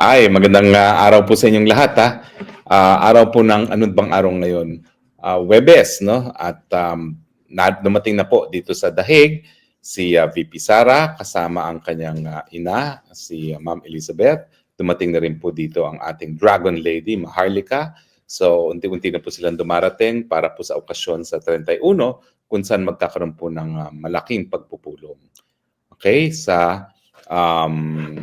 Ay, magandang ah, araw po sa inyong lahat ha. Ah, araw po ng ano bang araw ngayon? Ah, Webes, no? At um, na, dumating na po dito sa Dahig si ah, VP Sara kasama ang kanyang ah, ina, si ah, Ma'am Elizabeth. Dumating na rin po dito ang ating Dragon Lady, Maharlika. So, unti-unti na po silang dumarating para po sa okasyon sa 31 kung saan magkakaroon po ng ah, malaking pagpupulong. Okay? Sa um,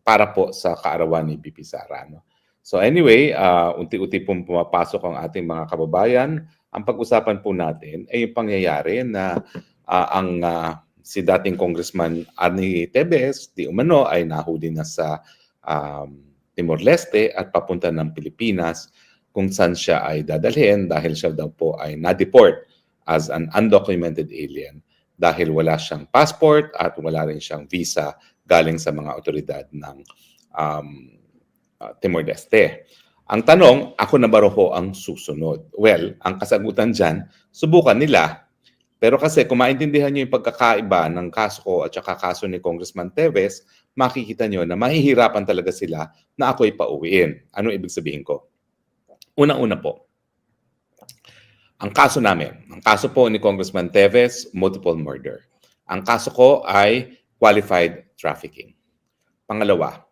para po sa kaarawan ni BP Sara. No? So anyway, uh, unti-unti pong pumapasok ang ating mga kababayan. Ang pag-usapan po natin ay yung pangyayari na ah, ang ah, si dating Congressman Arnie Tebes, di umano, ay nahuli na sa um, Timor-Leste at papunta ng Pilipinas kung saan siya ay dadalhin dahil siya daw po ay na-deport as an undocumented alien dahil wala siyang passport at wala rin siyang visa galing sa mga otoridad ng um, uh, Timor-Leste. Ang tanong, ako na ba ho ang susunod? Well, ang kasagutan dyan, subukan nila. Pero kasi kung maintindihan nyo yung pagkakaiba ng kaso ko at saka kaso ni Congressman Teves, makikita nyo na mahihirapan talaga sila na ako'y pauwiin. Ano ibig sabihin ko? Una-una po, ang kaso namin, ang kaso po ni Congressman Teves, multiple murder. Ang kaso ko ay qualified trafficking. Pangalawa,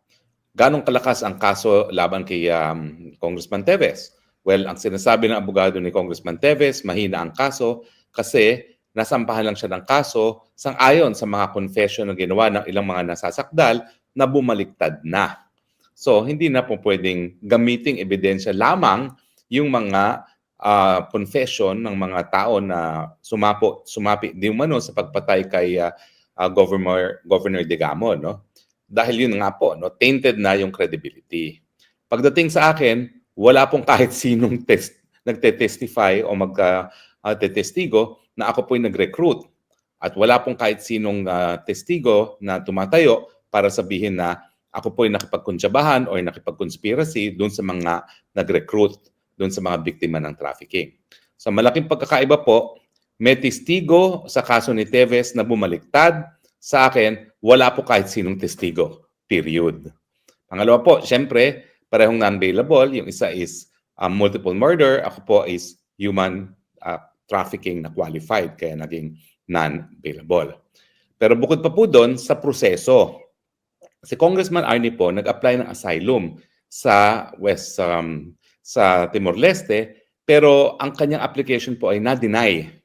ganong kalakas ang kaso laban kay um, Congressman Teves? Well, ang sinasabi ng abogado ni Congressman Teves, mahina ang kaso kasi nasampahan lang siya ng kaso sang-ayon sa mga confession na ginawa ng ilang mga nasasakdal na bumaliktad na. So, hindi na po pwedeng gamiting ebidensya lamang yung mga ah, confession ng mga tao na sumapo, sumapi di umano sa pagpatay kay ah, ah, Governor Governor Digamo, no? Dahil yun nga po, no, tainted na yung credibility. Pagdating sa akin, wala pong kahit sinong test nagte-testify o magka-testigo na ako po'y nag-recruit. At wala pong kahit sinong ah, testigo na tumatayo para sabihin na ako po'y nakipagkunsyabahan o nakipagconspiracy doon sa mga nag-recruit, doon sa mga biktima ng trafficking. So malaking pagkakaiba po, may testigo sa kaso ni Teves na bumaliktad. Sa akin, wala po kahit sinong testigo. Period. Pangalawa po, syempre, parehong non-bailable. Yung isa is um, multiple murder. Ako po is human uh, trafficking na qualified, kaya naging non-bailable. Pero bukod pa po doon, sa proseso, si Congressman Arnie po nag-apply ng asylum sa West um, sa Timor-Leste, pero ang kanyang application po ay na-deny.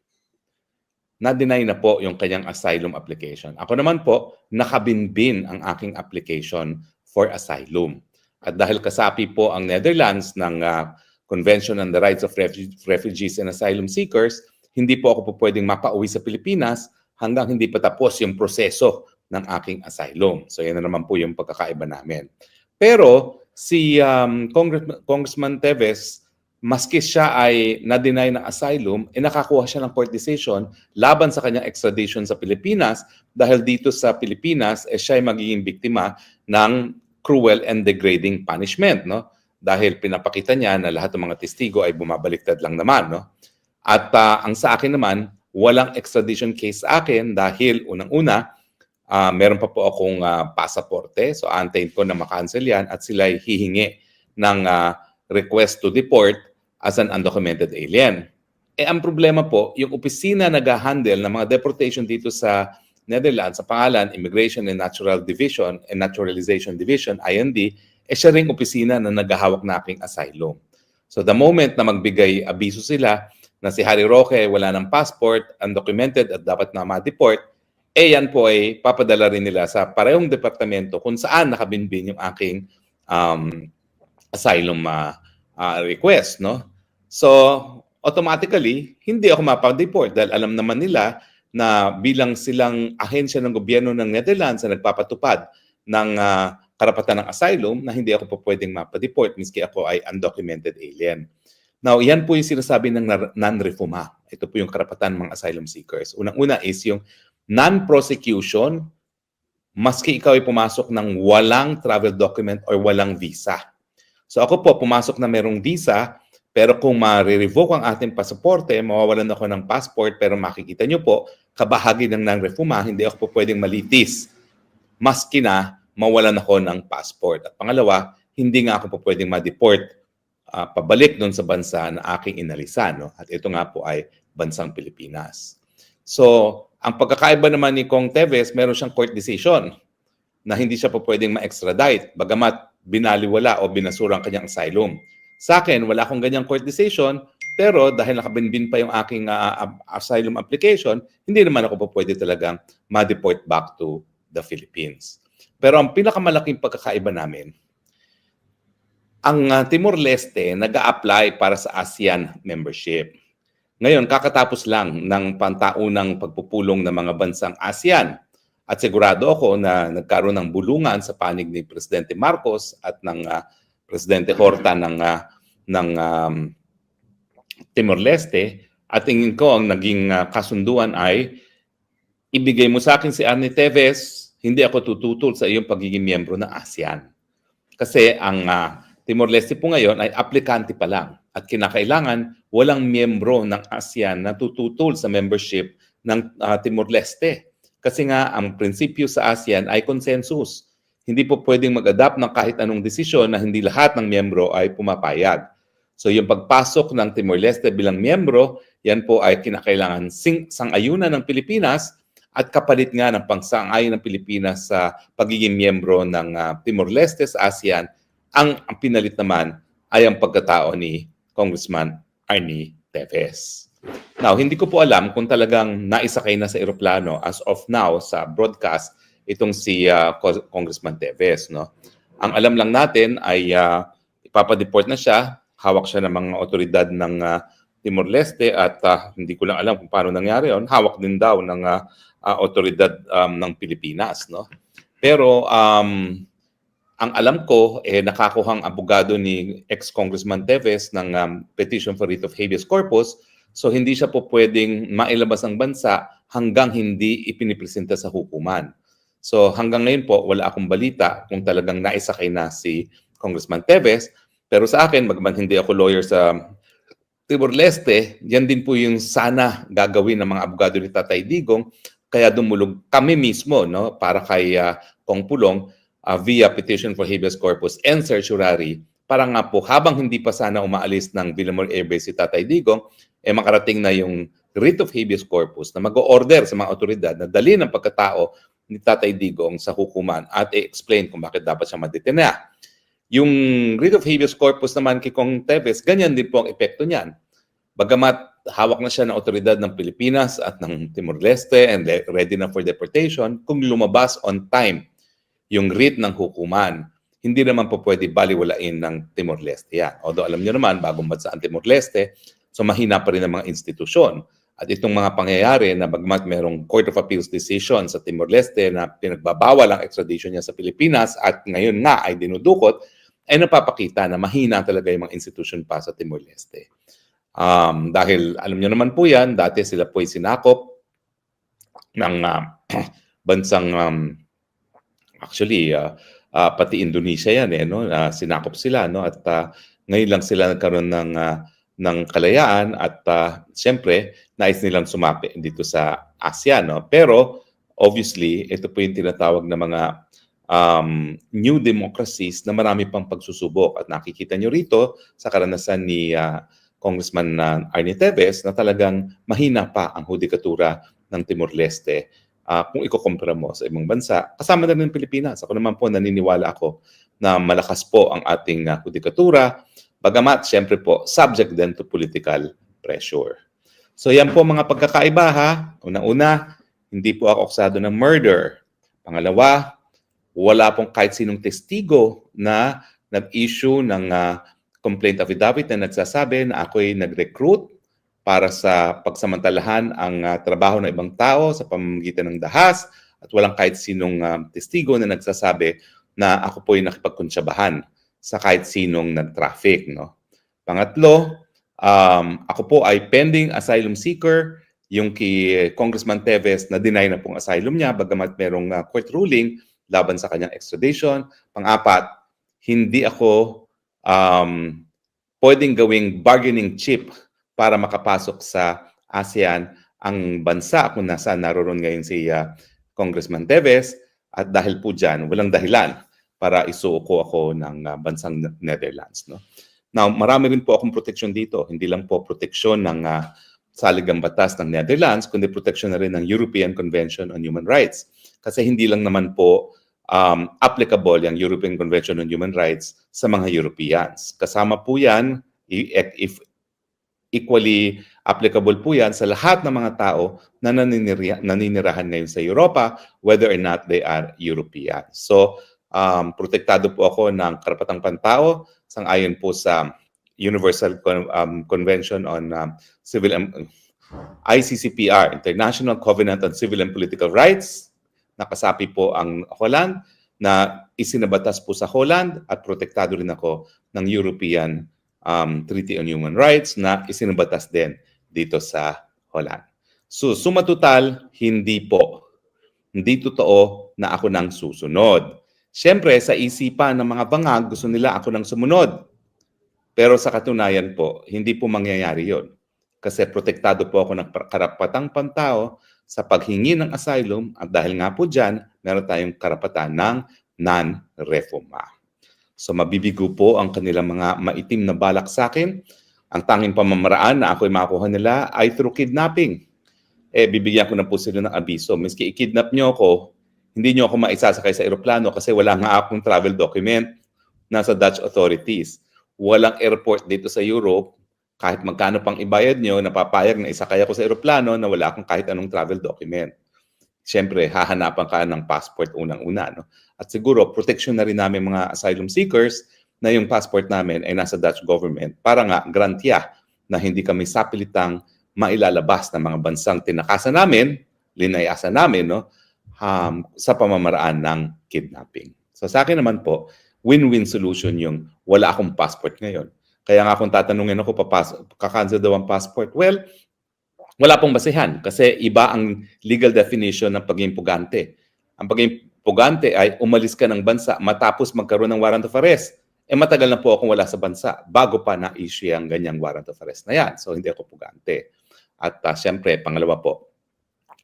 Na-deny na po yung kanyang asylum application. Ako naman po, nakabinbin ang aking application for asylum. At dahil kasapi po ang Netherlands ng ah, Convention on the Rights of Refu- Refugees and Asylum Seekers, hindi po ako po pwedeng mapauwi sa Pilipinas hanggang hindi pa tapos yung proseso ng aking asylum. So yan na naman po yung pagkakaiba namin. Pero si um, Congress- Congressman Teves, maski siya ay na-deny ng asylum, eh nakakuha siya ng court decision laban sa kanyang extradition sa Pilipinas dahil dito sa Pilipinas, eh siya ay magiging biktima ng cruel and degrading punishment, no? Dahil pinapakita niya na lahat ng mga testigo ay bumabaliktad lang naman, no? At ah, ang sa akin naman, walang extradition case sa akin dahil unang-una, ah, meron pa po akong ah, pasaporte. So, antayin ko na makancel yan at sila ay hihingi ng ah, request to deport as an undocumented alien. Eh, ang problema po, yung opisina nag-handle ng mga deportation dito sa Netherlands sa pangalan Immigration and Natural Division and Naturalization Division, IND, eh siya ring opisina na naghahawak na aking asylum. So the moment na magbigay abiso sila na si Harry Roque wala ng passport, undocumented at dapat na ma-deport, eh yan po ay papadala rin nila sa parehong departamento kung saan nakabinbin yung aking um, asylum ah, ah, request, no? So, automatically, hindi ako mapag-deport dahil alam naman nila na bilang silang ahensya ng gobyerno ng Netherlands na nagpapatupad ng ah, karapatan ng asylum na hindi ako po pwedeng mapadeport miski ako ay undocumented alien. Now, yan po yung sinasabi ng non-refuma. Ito po yung karapatan ng mga asylum seekers. Unang-una is yung non-prosecution maski ikaw ay pumasok ng walang travel document or walang visa. So ako po, pumasok na merong visa, pero kung ma-revoke ang ating pasaporte, mawawalan ako ng passport, pero makikita nyo po, kabahagi ng non-refuma, hindi ako po pwedeng malitis. Maski na mawalan ako ng passport. At pangalawa, hindi nga ako po pwedeng ma-deport ah, pabalik doon sa bansa na aking inalisan. No? At ito nga po ay bansang Pilipinas. So, ang pagkakaiba naman ni Kong Teves, meron siyang court decision na hindi siya po pwedeng ma-extradite bagamat binaliwala o binasura ang kanyang asylum. Sa akin, wala akong ganyang court decision, pero dahil nakabinbin pa yung aking ah, asylum application, hindi naman ako po pwede talagang ma-deport back to the Philippines. Pero ang pinakamalaking pagkakaiba namin, ang Timor-Leste nag apply para sa ASEAN membership. Ngayon, kakatapos lang ng pantaunang pagpupulong ng mga bansang ASEAN. At sigurado ako na nagkaroon ng bulungan sa panig ni Presidente Marcos at ng ah, Presidente Horta ng ah, ng um, Timor-Leste. At tingin ko ang naging ah, kasunduan ay ibigay mo sa akin si Arnie Teves, hindi ako tututol sa iyong pagiging miyembro ng ASEAN. Kasi ang ah, Timor-Leste po ngayon ay aplikante pa lang at kinakailangan walang miyembro ng ASEAN na tututol sa membership ng ah, Timor-Leste. Kasi nga ang prinsipyo sa ASEAN ay consensus. Hindi po pwedeng mag-adapt ng kahit anong desisyon na hindi lahat ng miyembro ay pumapayag. So yung pagpasok ng Timor-Leste bilang miyembro, yan po ay kinakailangan sing sangayunan ng Pilipinas at kapalit nga ng pangsang-ayon ng Pilipinas sa pagiging miyembro ng ah, Timor-Leste sa ASEAN ang, ang pinalit naman ay ang pagkatao ni Congressman Arnie Teves. Now, hindi ko po alam kung talagang naisakay na sa eroplano as of now sa broadcast itong si Co- Congressman Teves. No? Ang alam lang natin ay ah, ipapadeport na siya, hawak siya ng mga otoridad ng ah, Timor-Leste at ah, hindi ko lang alam kung paano nangyari yon. Hawak din daw ng ah, ah, otoridad um, ng Pilipinas. No? Pero um, ang alam ko, eh, nakakuhang abogado ni ex-Congressman Teves ng um, petition for writ of habeas corpus. So hindi siya po pwedeng mailabas ang bansa hanggang hindi ipinipresenta sa hukuman. So hanggang ngayon po, wala akong balita kung talagang naisakay na si Congressman Teves. Pero sa akin, magman hindi ako lawyer sa Timor-Leste, yan din po yung sana gagawin ng mga abogado ni Tatay Digong. Kaya dumulog kami mismo no, para kay uh, Kong Pulong uh, via petition for habeas corpus and certiorari para nga po habang hindi pa sana umaalis ng Villamor Air Base si Tatay Digong, eh makarating na yung writ of habeas corpus na mag-order sa mga otoridad na dali ng pagkatao ni Tatay Digong sa hukuman at i-explain kung bakit dapat siya madetena. Yung writ of habeas corpus naman kay Kong Teves, ganyan din po ang epekto niyan. Bagamat hawak na siya ng otoridad ng Pilipinas at ng Timor-Leste and ready na for deportation, kung lumabas on time yung writ ng hukuman, hindi naman po pwede baliwalain ng Timor-Leste yan. Although alam niyo naman, bagong bansa ang Timor-Leste, so mahina pa rin ang mga institusyon. At itong mga pangyayari na bagmat merong Court of Appeals decision sa Timor-Leste na pinagbabawal ang extradition niya sa Pilipinas at ngayon nga ay dinudukot, ay napapakita na mahina talaga yung mga institusyon pa sa Timor-Leste. Um, dahil alam niyo naman po yan, dati sila po ay sinakop ng ah, bansang um, actually ah, ah, pati Indonesia yan eh no Ah, sinakop sila no at ah, ngayon lang sila nagkaroon ng ah, ng kalayaan at uh, siyempre nais nilang sumapi dito sa ASEAN no pero obviously ito po yung tinatawag na mga um, new democracies na marami pang pagsusubok at nakikita nyo rito sa karanasan ni ah, Congressman uh, Arnie Teves na talagang mahina pa ang hudikatura ng Timor-Leste ah, kung ikukumpara mo sa ibang bansa. Kasama na rin ng Pilipinas. Ako naman po naniniwala ako na malakas po ang ating ah, hudikatura. Bagamat, siyempre po, subject din to political pressure. So yan po mga pagkakaiba ha. Una-una, hindi po ako akusado ng murder. Pangalawa, wala pong kahit sinong testigo na nag-issue ng ah, complaint affidavit na nagsasabi na ako'y nag-recruit para sa pagsamantalahan ang ah, trabaho ng ibang tao sa pamamagitan ng dahas at walang kahit sinong ah, testigo na nagsasabi na ako po'y nakipagkunsyabahan sa kahit sinong nag-traffic. No? Pangatlo, um, ako po ay pending asylum seeker. Yung kay Congressman Teves na deny na pong asylum niya bagamat merong ah, court ruling laban sa kanyang extradition. Pang-apat, hindi ako um, pwedeng gawing bargaining chip para makapasok sa ASEAN ang bansa kung nasaan naroon ngayon si ah, Congressman Teves. At dahil po dyan, walang dahilan para isuko ako ng ah, bansang Netherlands. No? Now, marami rin po akong proteksyon dito. Hindi lang po proteksyon ng ah, saligang batas ng Netherlands, kundi proteksyon na rin ng European Convention on Human Rights. Kasi hindi lang naman po um, applicable yung European Convention on Human Rights sa mga Europeans. Kasama po yan, if equally applicable po yan sa lahat ng mga tao na naninira- naninirahan ngayon sa Europa, whether or not they are European. So, um, protektado po ako ng karapatang pantao sang-ayon po sa Universal Con- um, Convention on um, Civil and ICCPR, International Covenant on Civil and Political Rights. Nakasapi po ang Holland na isinabatas po sa Holland at protektado rin ako ng European um, Treaty on Human Rights na isinabatas din dito sa Holland. So, suma total, hindi po. Hindi totoo na ako nang susunod. Siyempre, sa isipan ng mga bangag, gusto nila ako nang sumunod. Pero sa katunayan po, hindi po mangyayari yon. Kasi protektado po ako ng karapatang pantao sa paghingi ng asylum at dahil nga po dyan, meron tayong karapatan ng non-refuma. So mabibigo po ang kanilang mga maitim na balak sa akin. Ang tanging pamamaraan na ako'y makuha nila ay through kidnapping. Eh, bibigyan ko na po sila ng abiso. Miski i-kidnap nyo ako, hindi nyo ako maisasakay sa eroplano kasi wala nga akong travel document nasa Dutch authorities. Walang airport dito sa Europe. Kahit magkano pang ibayad nyo, napapayag na isakay ako sa eroplano na wala akong kahit anong travel document. Siyempre, hahanapan ka ng passport unang-una. No? At siguro, protection na rin namin mga asylum seekers na yung passport namin ay nasa Dutch government para nga grantya na hindi kami sapilitang mailalabas ng mga bansang tinakasan namin, linayasan namin, no? um, sa pamamaraan ng kidnapping. So sa akin naman po, win-win solution yung wala akong passport ngayon. Kaya nga kung tatanungin ako, papas- kakancel daw ang passport, well, wala pong basihan kasi iba ang legal definition ng pagiging pugante. Ang pagiging pugante ay umalis ka ng bansa matapos magkaroon ng warrant of arrest. Eh matagal na po akong wala sa bansa bago pa na-issue ang ganyang warrant of arrest na yan. So hindi ako pugante. At uh, siyempre, pangalawa po,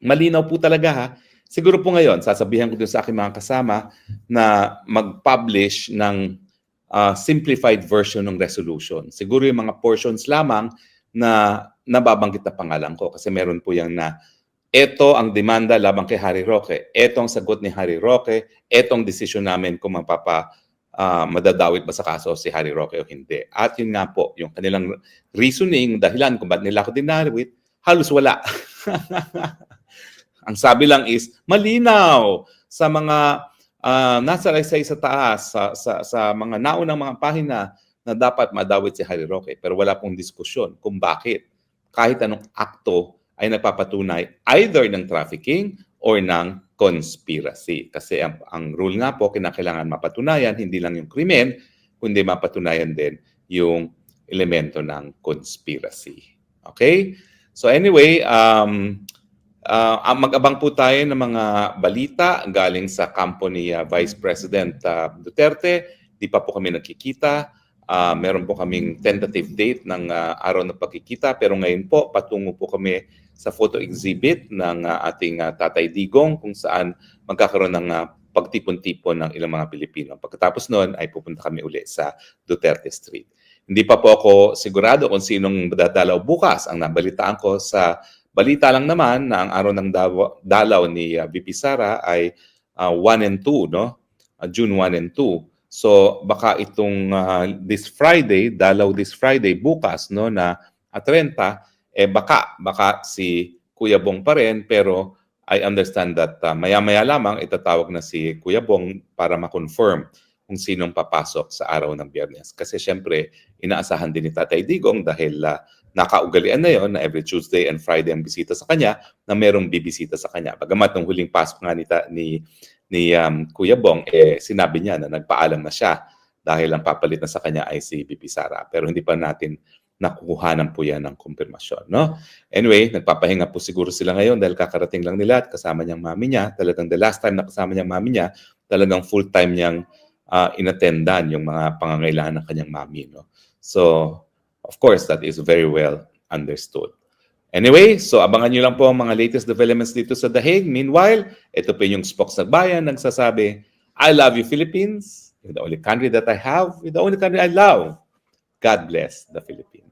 malinaw po talaga ha. Siguro po ngayon, sasabihan ko din sa aking mga kasama na mag-publish ng uh, simplified version ng resolution. Siguro yung mga portions lamang na nababanggit na pangalan ko kasi meron po yung na ito ang demanda labang kay Harry Roque. Ito ang sagot ni Harry Roque. Ito ang desisyon namin kung mapapa uh, madadawit ba sa kaso si Harry Roque o hindi. At yun nga po, yung kanilang reasoning, dahilan kung ba't nila ako dinawit, halos wala. ang sabi lang is, malinaw sa mga uh, nasa laysay sa taas, sa, sa, sa mga naunang mga pahina na dapat madawit si Harry Roque. Pero wala pong diskusyon kung bakit kahit anong akto ay nagpapatunay either ng trafficking or ng conspiracy. Kasi ang, ang rule nga po, kinakailangan mapatunayan, hindi lang yung krimen, kundi mapatunayan din yung elemento ng conspiracy. Okay? So anyway, um, uh, mag-abang po tayo ng mga balita galing sa kampo ni uh, Vice President uh, Duterte. Di pa po kami nakikita. Uh, meron po kaming tentative date ng uh, araw ng pagkikita pero ngayon po patungo po kami sa photo exhibit ng uh, ating uh, Tatay Digong kung saan magkakaroon ng uh, pagtipon-tipon ng ilang mga Pilipino. Pagkatapos noon ay pupunta kami uli sa Duterte Street. Hindi pa po ako sigurado kung sinong dadalaw bukas. Ang nabalitaan ko sa balita lang naman na ang araw ng dalaw ni uh, VP Sara ay uh, 1 and 2, no? Uh, June 1 and 2. So baka itong uh, this Friday, dalaw this Friday bukas no na at 30 eh baka baka si Kuya Bong pa rin pero I understand that uh, maya-maya lamang itatawag na si Kuya Bong para ma-confirm kung sinong papasok sa araw ng Biyernes. Kasi syempre, inaasahan din ni Tatay Digong dahil uh, nakaugalian na yon na every Tuesday and Friday ang bisita sa kanya na merong bibisita sa kanya. Bagamat nung huling pasok nga ni, ni ni um, Kuya Bong, eh, sinabi niya na nagpaalam na siya dahil ang papalit na sa kanya ay si Bibi Sara. Pero hindi pa natin nakukuhanan po yan ng kumpirmasyon. No? Anyway, nagpapahinga po siguro sila ngayon dahil kakarating lang nila at kasama niyang mami niya. Talagang the last time na kasama niyang mami niya, talagang full-time niyang uh, inattendan yung mga pangangailangan ng kanyang mami. No? So, of course, that is very well understood. Anyway, so abangan nyo lang po ang mga latest developments dito sa Dahig. Meanwhile, ito po yung Spokes ng Bayan nagsasabi, I love you Philippines. The only country that I have. The only country I love. God bless the Philippines.